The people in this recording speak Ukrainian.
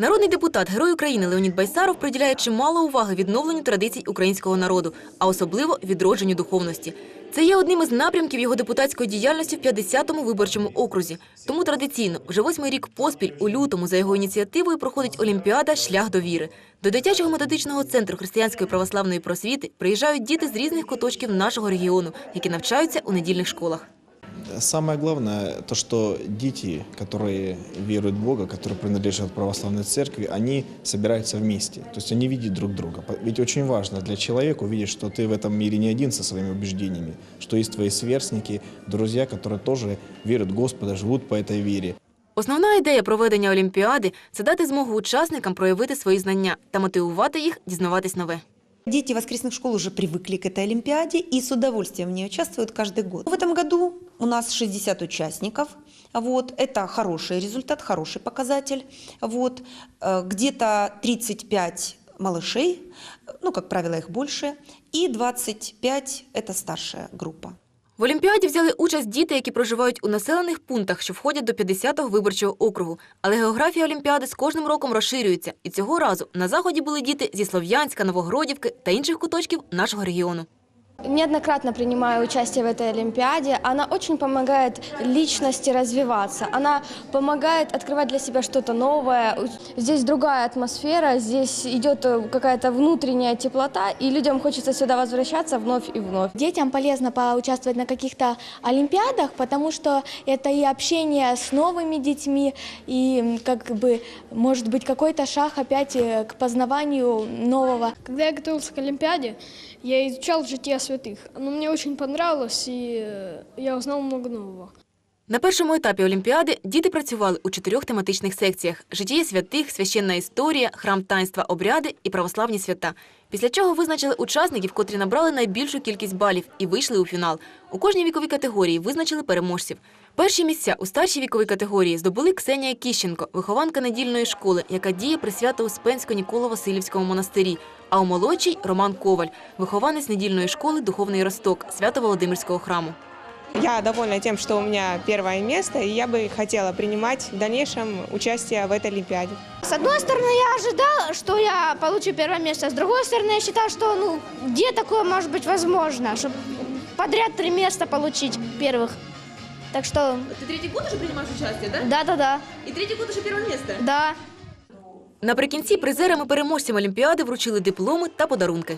Народний депутат, герой України Леонід Байсаров приділяє чимало уваги відновленню традицій українського народу, а особливо відродженню духовності. Це є одним із напрямків його депутатської діяльності в 50-му виборчому окрузі. Тому традиційно вже восьмий рік поспіль у лютому за його ініціативою проходить Олімпіада Шлях до віри. До дитячого методичного центру християнської православної просвіти приїжджають діти з різних куточків нашого регіону, які навчаються у недільних школах. Самое главное, то, что дети, которые веруют в Бога, которые принадлежат православной церкви, они собираются вместе. То есть они видят друг друга. По- Ведь очень важно для человека увидеть, что ты в этом мире не один со своими убеждениями, что есть твои сверстники, друзья, которые тоже верят в Господа, живут по этой вере. Основна ідея проведення Олімпіади це дати змогу учасникам проявити свої знання та мотивувати їх дізнаватись нове. Дети воскресных школ уже привыкли к этой Олимпиаде и с удовольствием в ней участвуют каждый год. В этом году у нас 60 участников. Вот. Это хороший результат, хороший показатель. Вот. Э, Где-то 35 малышей, ну, как правило, их больше, и 25 – это старшая группа. В Олімпіаді взяли участь діти, які проживають у населених пунктах, що входять до 50-го виборчого округу. Але географія Олімпіади з кожним роком розширюється. І цього разу на заході були діти зі Слов'янська, Новогродівки та інших куточків нашого регіону. Неоднократно принимаю участие в этой Олимпиаде. Она очень помогает личности развиваться. Она помогает открывать для себя что-то новое. Здесь другая атмосфера, здесь идет э, какая-то внутренняя теплота, и людям хочется сюда возвращаться вновь и вновь. Детям полезно поучаствовать на каких-то олимпиадах, потому что это и общение с новыми детьми, и как бы может быть какой-то шаг опять э, к познаванию нового. Когда я готовился к Олимпиаде, я изучал жития святых. Оно мне очень понравилось, и э, я узнал много нового. На першому етапі Олімпіади діти працювали у чотирьох тематичних секціях: житіє святих, священна історія, храм таїнства, обряди і православні свята. Після чого визначили учасників, котрі набрали найбільшу кількість балів і вийшли у фінал. У кожній віковій категорії визначили переможців. Перші місця у старшій віковій категорії здобули Ксенія Кіщенко, вихованка недільної школи, яка діє при Свято-Успенсько-Ніколо-Василівському монастирі. А у молодшій Роман Коваль, вихованець недільної школи Духовний Росток Свято-Володимирського храму. Я довольна тем, что у меня первое место, и я бы хотела принимать в дальнейшем участие в этой Олимпиаде. С одной стороны, я ожидал, что я получу первое место. С другой стороны, я считал, что ну где такое может быть возможно, чтобы подряд три места получить первых. Так что, Ти третій год уже приймаєш участь, так? да-да-да, І третій год уже перше місце. да. Наприкінці призерам і переможцям Олімпіади вручили дипломи та подарунки.